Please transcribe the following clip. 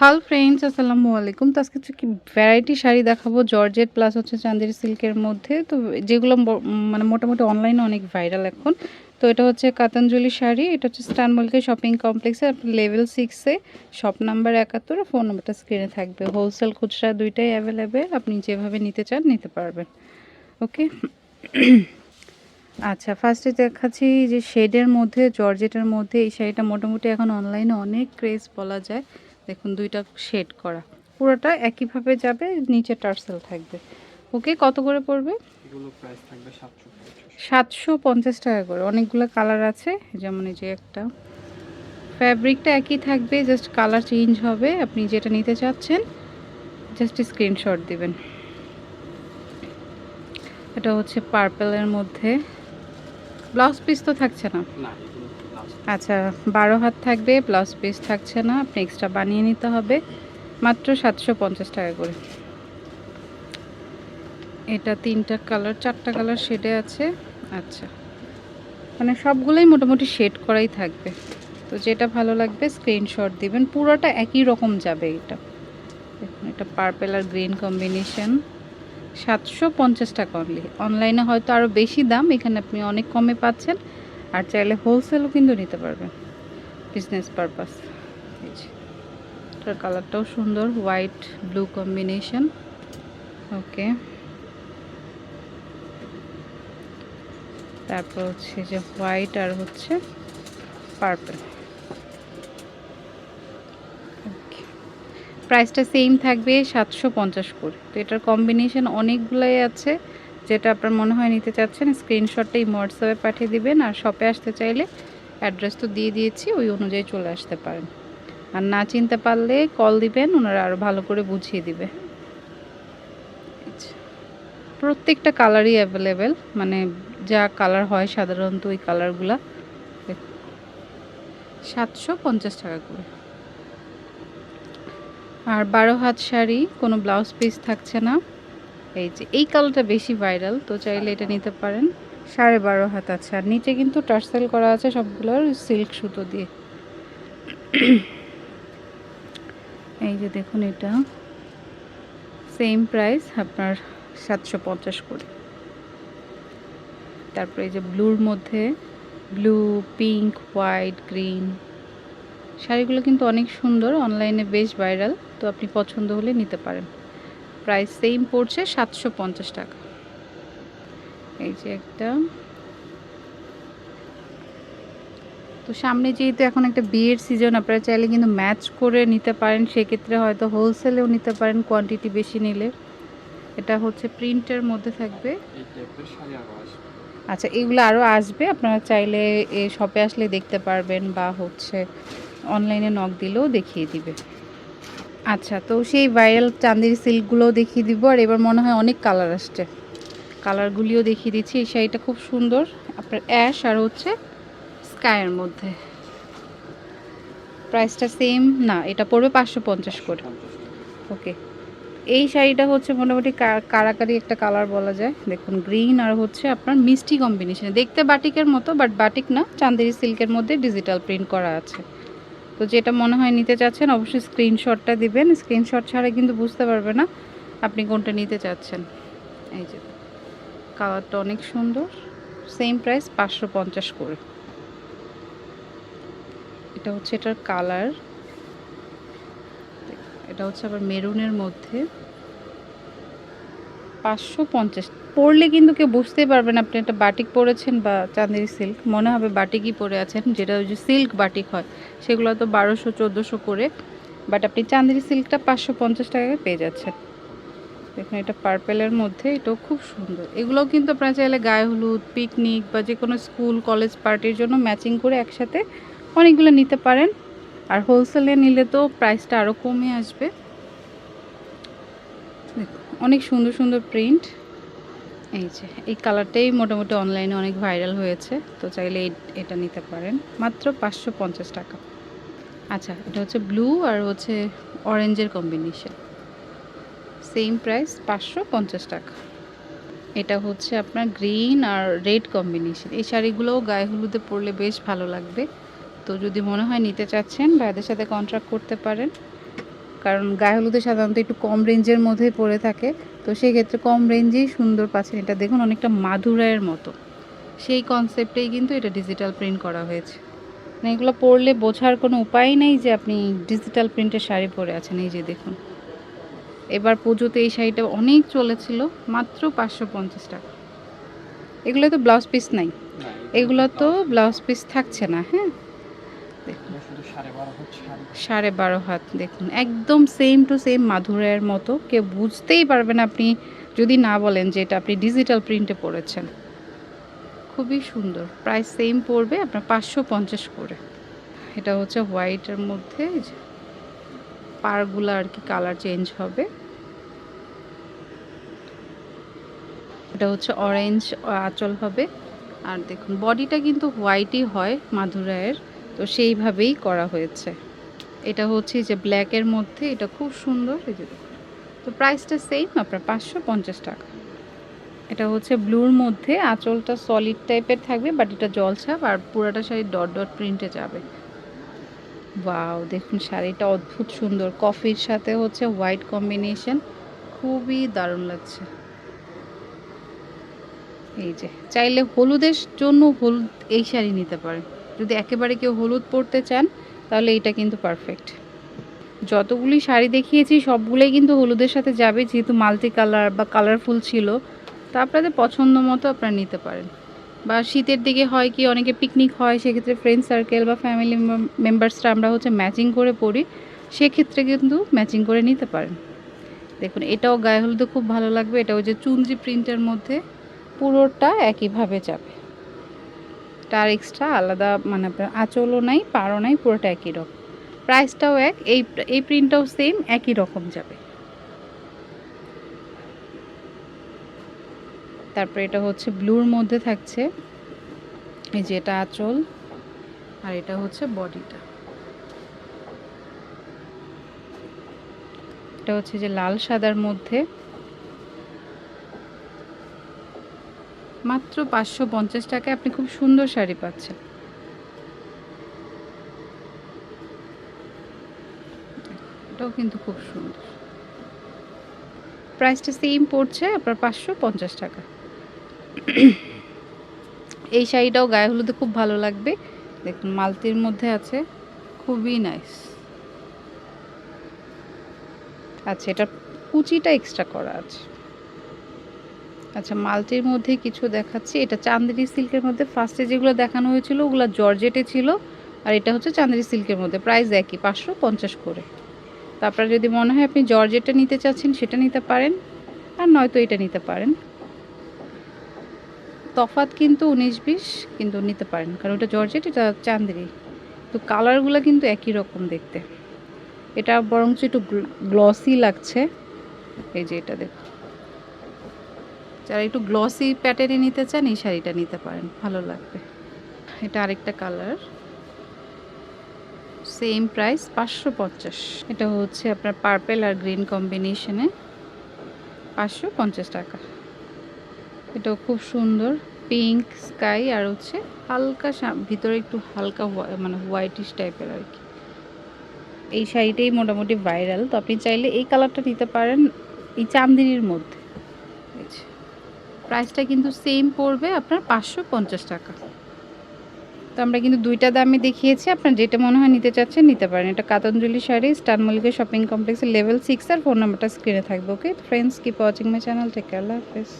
হাল ফ্রেন্ডস, আসসালামু আলাইকুম। তো আজকে কি ভ্যারাইটি শাড়ি দেখাবো। জর্জেট প্লাস হচ্ছে চান্দেরি সিল্কের মধ্যে। তো যেগুলো মানে মোটামুটি অনলাইনে অনেক ভাইরাল এখন। তো এটা হচ্ছে কাতাঞ্জলি শাড়ি। এটা হচ্ছে স্টানমলকে শপিং কমপ্লেক্সে লেভেল সিক্সে শপ নাম্বার একাত্তর ফোন নাম্বারটা স্ক্রিনে থাকবে। হোলসেল খুচরা দুইটাই অ্যাভেলেবেল আপনি যেভাবে নিতে চান, নিতে পারবেন। ওকে আচ্ছা ফার্স্টে দেখাচ্ছি যে শেডের মধ্যে জর্জেটের মধ্যে এই শাড়িটা মোটামুটি এখন অনলাইনে অনেক ক্রেজ বলা যায়। দেখুন দুইটা শেড করা। পুরোটা একইভাবে যাবে নিচে টার্সেল থাকবে। ওকে কত করে পড়বে? এগুলো প্রাইস থাকবে সাতশো পঞ্চাশ। টাকা করে। অনেকগুলো কালার আছে যেমন এই যে একটা। ফ্যাব্রিকটা একই থাকবে জাস্ট কালার চেঞ্জ হবে। আপনি যেটা নিতে চাচ্ছেন জাস্ট স্ক্রিনশট দিবেন। এটা হচ্ছে পার্পেলের মধ্যে। ব্লাউজ পিস তো থাকছে না? আচ্ছা বারো হাত থাকবে ব্লাউজ পিস থাকছে না, আপনি এক্সট্রা বানিয়ে নিতে হবে। মাত্র সাতশো পঞ্চাশ টাকা করে। এটা তিনটা কালার চারটা কালার শেডে আছে। আচ্ছা। মানে সবগুলোই মোটামুটি শেড করাই থাকবে। তো যেটা ভালো লাগবে স্ক্রিনশট দিবেন। পুরোটা একই রকম যাবে এটা। দেখুন, এটা পার্পেল আর গ্রিন কম্বিনেশন সাতশো পঞ্চাশ টাকা অনলি অনলাইনে হয়তো আরও বেশি দাম, এখানে আপনি অনেক কমে পাচ্ছেন। আর চাইলে হোলসেলও কিন্তু নিতে পারবেন বিজনেস পারপাস এটার কালারটাও সুন্দর হোয়াইট ব্লু কম্বিনেশন ওকে তারপর হচ্ছে যে হোয়াইট আর হচ্ছে পার্পল প্রাইসটা সেম থাকবে সাতশো পঞ্চাশ করে। তো এটার কম্বিনেশন অনেকগুলোই আছে। যেটা আপনার মনে হয় নিতে চাচ্ছেন স্ক্রিনশটটা এই হোয়াটসঅ্যাপে পাঠিয়ে দিবেন আর শপে আসতে চাইলে অ্যাড্রেস তো দিয়ে দিয়েছি, ওই অনুযায়ী চলে আসতে পারেন। আর না চিনতে পারলে কল দিবেন, ওনারা আরও ভালো করে বুঝিয়ে দিবে। প্রত্যেকটা কালারই অ্যাভেলেবেল মানে যা কালার হয় সাধারণত ওই কালারগুলা সাতশো পঞ্চাশ টাকা করে। আর বারো হাত শাড়ি, কোনো ব্লাউজ পিস থাকছে না। এই যে, এই কালারটা বেশি ভাইরাল তো চাইলে এটা নিতে পারেন। সাড়ে বারো হাত আছে। আর নিচে কিন্তু টার্সেল করা আছে সবগুলোর সিল্ক সুতো দিয়ে। এই যে দেখুন এটা। সেম প্রাইস আপনার সাতশো পঞ্চাশ করে। তারপরে এই যে ব্লুর মধ্যে ব্লু পিঙ্ক হোয়াইট গ্রিন শাড়িগুলো কিন্তু অনেক সুন্দর অনলাইনে বেশ ভাইরাল তো আপনি পছন্দ হলে নিতে পারেন। প্রাইস সেম পড়ছে সাতশো পঞ্চাশ টাকা। এই যে একটা। তো সামনে যেহেতু এখন একটা বিয়ের সিজন আপনারা চাইলে কিন্তু ম্যাচ করে নিতে পারেন। সেক্ষেত্রে হয়তো হোলসেলেও নিতে পারেন কোয়ান্টিটি বেশি নিলে। এটা হচ্ছে প্রিন্টের মধ্যে থাকবে। আচ্ছা এগুলো আরও আসবে। আপনারা চাইলে এ শপে আসলে দেখতে পারবেন বা হচ্ছে অনলাইনে নক দিলেও দেখিয়ে দিবে। আচ্ছা তো সেই ভাইরাল চান্দির সিল্কগুলোও দেখিয়ে দিব আর এবার মনে হয় অনেক কালার আসছে। কালারগুলিও দেখিয়ে দিচ্ছি, এই শাড়িটা খুব সুন্দর। আপনার অ্যাশ আর হচ্ছে স্কায়ের মধ্যে। প্রাইসটা সেম না, এটা পড়বে পাঁচশো পঞ্চাশ করে। ওকে এই শাড়িটা হচ্ছে মোটামুটি কারাকারি একটা কালার বলা যায়। দেখুন গ্রিন আর হচ্ছে আপনার মিষ্টি কম্বিনেশন দেখতে বাটিকের মতো বাট বাটিক না চান্দেরি সিল্কের মধ্যে ডিজিটাল প্রিন্ট করা আছে। তো যেটা মনে হয় নিতে চাচ্ছেন, অবশ্যই স্ক্রিনশটটা দিবেন। স্ক্রিনশট ছাড়া কিন্তু বুঝতে পারবে না আপনি কোনটা নিতে চাচ্ছেন। এই যে কালারটা অনেক সুন্দর। সেম প্রাইস পাঁচশো পঞ্চাশ করে। এটা হচ্ছে এটার কালার এটা হচ্ছে আবার মেরুনের মধ্যে। পাঁচশো পঞ্চাশ পরলে কিন্তু কেউ বুঝতেই পারবেন আপনি একটা বাটিক পরেছেন বা চাঁদেরি সিল্ক মনে হবে বাটিকই পরে আছেন, যেটা ওই যে সিল্ক বাটিক হয়, সেগুলো তো বারোশো, চোদ্দোশো করে বাট আপনি চাঁদেরি সিল্কটা পাঁচশো পঞ্চাশ টাকায় পেয়ে যাচ্ছেন। দেখুন, এটা পার্পেলের মধ্যে, এটাও খুব সুন্দর। এগুলোও কিন্তু আপনারা চাইলে গায়ে হলুদ পিকনিক বা যে কোনো স্কুল কলেজ পার্টির জন্য ম্যাচিং করে একসাথে অনেকগুলো নিতে পারেন। আর হোলসেলে নিলে তো প্রাইসটা আরও কমে আসবে। দেখুন, অনেক সুন্দর সুন্দর প্রিন্ট এই যে, এই কালারটাই মোটামুটি অনলাইনে অনেক ভাইরাল হয়েছে, তো চাইলে এটা নিতে পারেন। মাত্র পাঁচশো পঞ্চাশ টাকা। আচ্ছা এটা হচ্ছে ব্লু আর হচ্ছে অরেঞ্জের কম্বিনেশন সেম প্রাইস পাঁচশো পঞ্চাশ টাকা। এটা হচ্ছে আপনার গ্রিন আর রেড কম্বিনেশন এই শাড়িগুলোও গায়ে হলুদে পরলে বেশ ভালো লাগবে। তো যদি মনে হয় নিতে চাচ্ছেন, ভাইদের সাথে কন্ট্রাক্ট করতে পারেন। কারণ গায়ে হলুদে সাধারণত একটু কম রেঞ্জের মধ্যেই পড়ে থাকে। তো সেই ক্ষেত্রে কম রেঞ্জেই সুন্দর পাচ্ছেন। এটা দেখুন অনেকটা মাধুরায়ের মতো। সেই কনসেপ্টেই কিন্তু এটা ডিজিটাল প্রিন্ট করা হয়েছে। মানে এগুলো পরলে বোঝার কোনো উপায় নেই যে আপনি ডিজিটাল প্রিন্টের শাড়ি পরে আছেন। এই যে দেখুন। এবার পুজোতে এই শাড়িটা অনেক চলেছিল মাত্র পাঁচশো পঞ্চাশ টাকা। এগুলো তো ব্লাউজ পিস নাই এগুলো তো ব্লাউজ পিস থাকছে না হ্যাঁ? সাড়ে বারো হাত দেখুন, একদম সেম টু সেম মাধুরের মতো। কেউ বুঝতেই পারবেন আপনি, যদি না বলেন যে এটা আপনি ডিজিটাল প্রিন্টে পড়েছেন। খুবই সুন্দর। প্রায় সেম পড়বে আপনার পাঁচশো পঞ্চাশ করে। এটা হচ্ছে হোয়াইটের মধ্যে পারগুলো আর কি কালার চেঞ্জ হবে। এটা হচ্ছে অরেঞ্জ আঁচল হবে। আর দেখুন বডিটা কিন্তু হোয়াইটই হয় মাধুরায়ের। তো সেইভাবেই করা হয়েছে। এটা হচ্ছে যে ব্ল্যাকের মধ্যে এটা খুব সুন্দর, এই যে। তো প্রাইসটা সেম আপনার পাঁচশো পঞ্চাশ টাকা। এটা হচ্ছে ব্লুর মধ্যে, আঁচলটা সলিড টাইপের থাকবে বাট এটা জলছাপ আর পুরাটা শাড়ি ডট ডট প্রিন্টে যাবে। ওয়াও দেখুন শাড়িটা অদ্ভুত সুন্দর। কফির সাথে হচ্ছে হোয়াইট কম্বিনেশন খুবই দারুণ লাগছে। এই যে, চাইলে হলুদের জন্য হলুদ এই শাড়ি নিতে পারেন। যদি একেবারে কেউ হলুদ পরতে চান, তাহলে এটা কিন্তু পারফেক্ট যতগুলি শাড়ি দেখিয়েছি, সবগুলোই কিন্তু হলুদের সাথে যাবে, যেহেতু মাল্টি কালার বা কালারফুল ছিল, তা আপনাদের পছন্দ মতো আপনারা নিতে পারেন। বা শীতের দিকে হয় কি, অনেকে পিকনিক হয়, সেক্ষেত্রে ফ্রেন্ড সার্কেল বা ফ্যামিলি মেম্বার্সরা আমরা হচ্ছে ম্যাচিং করে পরি, সেক্ষেত্রে কিন্তু ম্যাচিং করে নিতে পারেন। দেখুন, এটাও গায়ে হলুদে খুব ভালো লাগবে এটা ওই যে চুনজি প্রিন্টের মধ্যে, পুরোটা একইভাবে যাবে। তার এক্সট্রা আলাদা মানে আপনার আঁচলও নাই পাড়ও নাই, পুরোটা একই রকম। প্রাইসটাও এক, এই এই প্রিন্টটাও সেম একই রকম যাবে। তারপরে এটা হচ্ছে ব্লুর মধ্যে থাকছে। এই যে এটা আঁচল, আর এটা হচ্ছে বডিটা এটা হচ্ছে যে লাল সাদার মধ্যে। মাত্র পাঁচশো পঞ্চাশ টাকায় আপনি খুব সুন্দর শাড়ি পাচ্ছেন। এটাও কিন্তু খুব সুন্দর। প্রাইসটা সেম পড়ছে, আপনার পাঁচশো পঞ্চাশ টাকা। এই শাড়িটাও গায়ে হলুদে খুব ভালো লাগবে। দেখুন, মালতির মধ্যে আছে, খুবই নাইস আচ্ছা এটা কুচিটা এক্সট্রা করা আছে। আচ্ছা মালটির মধ্যে কিছু দেখাচ্ছি। এটা চান্দেরি সিল্কের মধ্যে ফার্স্টে যেগুলো দেখানো হয়েছিল, ওগুলো জর্জেটে ছিল। আর এটা হচ্ছে চান্দেরি সিল্কের মধ্যে প্রাইস একই, পাঁচশো পঞ্চাশ করে। তারপরে যদি মনে হয় আপনি জর্জেটটা নিতে চাচ্ছেন, সেটা নিতে পারেন। আর নয়তো এটা নিতে পারেন। তফাত কিন্তু উনিশ বিশ, কিন্তু নিতে পারেন, কারণ ওটা জর্জেট, এটা চান্দেরি তো কালারগুলো কিন্তু একই রকম দেখতে। এটা বরঞ্চ একটু গ্লসি লাগছে। এই যে এটা দেখুন। যারা একটু গ্লসি প্যাটার্নে নিতে চান, এই শাড়িটা নিতে পারেন। ভালো লাগবে। এটা আরেকটা কালার সেম প্রাইস পাঁচশো পঞ্চাশ। এটা হচ্ছে আপনার পার্পেল আর গ্রিন কম্বিনেশনে পাঁচশো পঞ্চাশ টাকা। এটাও খুব সুন্দর পিঙ্ক স্কাই আর হচ্ছে হালকা ভিতরে একটু হালকা মানে হোয়াইটিশ টাইপের আর কি। এই শাড়িটাই মোটামুটি ভাইরাল তো আপনি চাইলে এই কালারটা নিতে পারেন এই চান্দিনীর মধ্যে। প্রাইসটা কিন্তু সেম পড়বে আপনার পাঁচশো পঞ্চাশ টাকা। তো আমরা কিন্তু দুইটা দামে দেখিয়েছি, আপনার যেটা মনে হয় নিতে চাচ্ছেন নিতে পারেন। এটা কাতঞ্জলি শাড়ি, স্টার মল্লিকা শপিং কমপ্লেক্সের লেভেল সিক্স আর ফোন নাম্বারটা স্ক্রিনে থাকবে okay friends keep watching my channel take আল্লাহ হাফেজ।